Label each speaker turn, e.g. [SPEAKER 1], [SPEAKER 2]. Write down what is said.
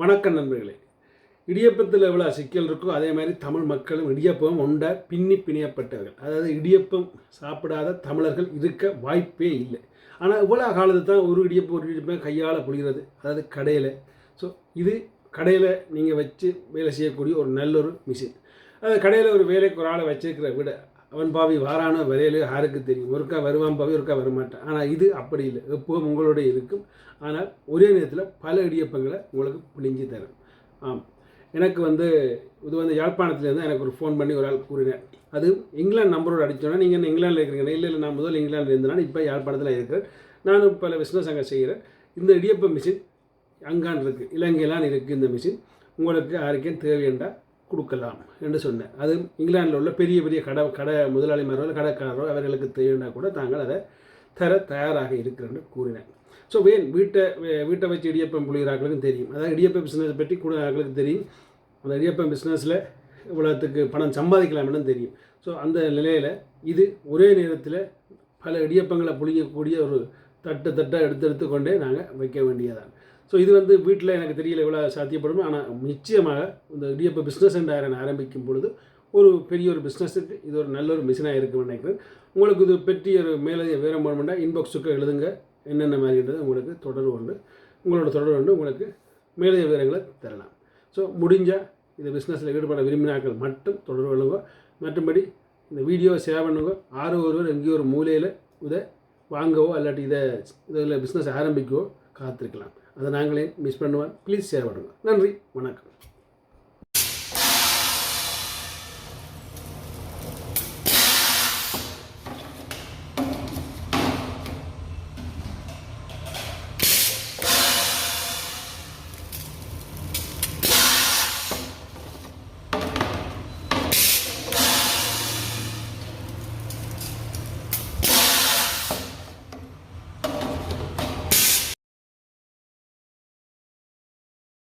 [SPEAKER 1] வணக்கம் நண்பர்களே. இடியப்பத்தில் எவ்வளோ சிக்கல் இருக்கோ அதே மாதிரி தமிழ் மக்களும் இடியப்பம் உண்ட பின்னி பிணியப்பட்டவர்கள். அதாவது இடியப்பம் சாப்பிடாத தமிழர்கள் இருக்க வாய்ப்பே இல்லை. ஆனால் இவ்வளோ காலத்து தான் ஒரு இடியப்பம் ஒரு இடியப்பம் கையால் புளிகிறது அதாவது கடையில். ஸோ இது கடையில் நீங்கள் வச்சு வேலை செய்யக்கூடிய ஒரு நல்ல ஒரு மிஷின் அது கடையில் ஒரு வேலைக்கு ஒரு ஆளை வச்சிருக்கிற விட அவன் பாவி வாரானோ வரையிலோ யாருக்கு தெரியும்? ஒருக்கா வருவான் பாவி ஒருக்கா வரமாட்டான். ஆனால் இது அப்படி இல்லை. எப்போவும் உங்களோட இருக்கும். ஆனால் ஒரே நேரத்தில் பல இடியப்பங்களை உங்களுக்கு பிழிஞ்சு தரும். ஆம். எனக்கு வந்து இது வந்து யாழ்ப்பாணத்துலேருந்து எனக்கு ஒரு ஃபோன் பண்ணி ஒரு ஆள் கூறினேன் அது இங்கிலாந்து நம்பரோடு அடித்தோன்னா நீங்கள் என்ன இங்கிலாந்தில் இருக்கிறீங்க இல்லை இல்லை நான் முதல் இங்கிலாந்தில் இருந்தேன். இப்போ யாழ்ப்பாணத்தில் இருக்கிறேன். நானும் பல பிஸ்னஸ் அங்கே செய்கிறேன் இந்த இடியப்ப மிஷின் அங்கான் இருக்குது இலங்கையிலான் இருக்குது இந்த மிஷின் உங்களுக்கு யாருக்கேன் தேவையண்டா? கொடுக்கலாம் என்று சொன்னேன். அது இங்கிலாந்தில் உள்ள பெரிய பெரிய கடை கடை முதலாளிமாரோ இல்லை கடைக்காரரோ அவர்களுக்கு தேவைன்னா கூட தாங்கள் அதை தர தயாராக இருக்கிறேன்னு கூறினேன். ஸோ வேன் வீட்டை வீட்டை வச்சு இடியப்பம் புளிகிறார்களுக்கும் தெரியும். அதாவது இடியப்பம் பிஸ்னஸ் பற்றி கூட ஆட்களுக்கு தெரியும். அந்த இடியப்பம் பிஸ்னஸில் இவ்வளோத்துக்கு பணம் சம்பாதிக்கலாம்னு தெரியும். ஸோ அந்த நிலையில் இது ஒரே நேரத்தில் பல இடியப்பங்களை புளிக்கக்கூடிய ஒரு தட்டு தட்டாக எடுத்து எடுத்துக்கொண்டே நாங்கள் வைக்க வேண்டியதான் ஸோ இது வந்து வீட்டில் எனக்கு தெரியல எவ்வளோ சாத்தியப்படும் ஆனால் நிச்சயமாக இந்த இடியப்ப பிஸ்னஸ் என்ற ஆரம்பிக்கும் பொழுது ஒரு பெரிய ஒரு பிஸ்னஸுக்கு இது ஒரு நல்ல ஒரு மிஷினாக இருக்குன்னு நினைக்கிறேன். உங்களுக்கு இது பற்றி ஒரு மேலே வேறு வேணுமெண்டா இன்பாக்ஸுக்கு எழுதுங்க. என்னென்ன மாதிரின்றது உங்களுக்கு தொடர்பு உண்டு உங்களோட தொடர்பு உண்டு உங்களுக்கு மேலதிக விவரங்களை தரலாம். ஸோ முடிஞ்சால் இந்த பிஸ்னஸில் ஈடுபட விரும்பினாக்கள் மட்டும் தொடர்பு கொள்ளுங்க. மற்றபடி இந்த வீடியோவை ஷேர் பண்ணுங்க. ஆறு ஒருவர் எங்கேயோ ஒரு மூலையில் இதை வாங்கவோ இல்லாட்டி இதை இதில் பிஸ்னஸ் ஆரம்பிக்கவோ காத்திருக்கலாம். அதை நாங்களே மிஸ் பண்ணுவோம். ப்ளீஸ் ஷேர் பண்ணுங்கள் நன்றி. வணக்கம்.